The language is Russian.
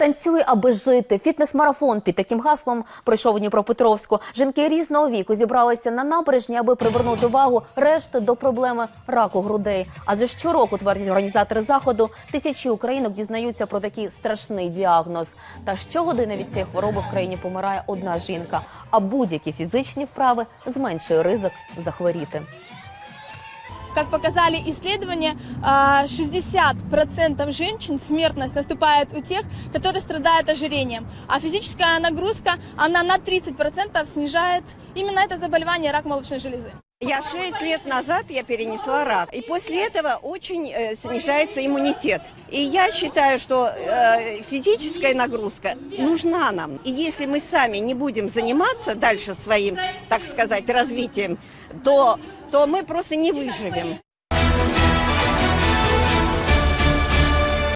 Танцюй, аби жити. Фітнес-марафон під таким гаслом пройшов у Дніпропетровську. Жінки різного віку зібралися на набережні, аби привернути увагу решти до проблеми раку грудей. Адже щороку, твердять організатори заходу, тисячі українок дізнаються про такий страшний діагноз. Та щогодини від цієї хвороби в країні помирає одна жінка. А будь-які фізичні вправи зменшує ризик захворіти. Как показали исследования, а, 60% женщин смертность наступает у тех, которые страдают ожирением. А физическая нагрузка, она на 30% снижает именно это заболевание, рак молочной железы. Я 6 лет назад я перенесла рак. И после этого очень э, снижается иммунитет. И я считаю, что э, физическая нагрузка нужна нам. И если мы сами не будем заниматься дальше своим, так сказать, развитием, то, то мы просто не выживем.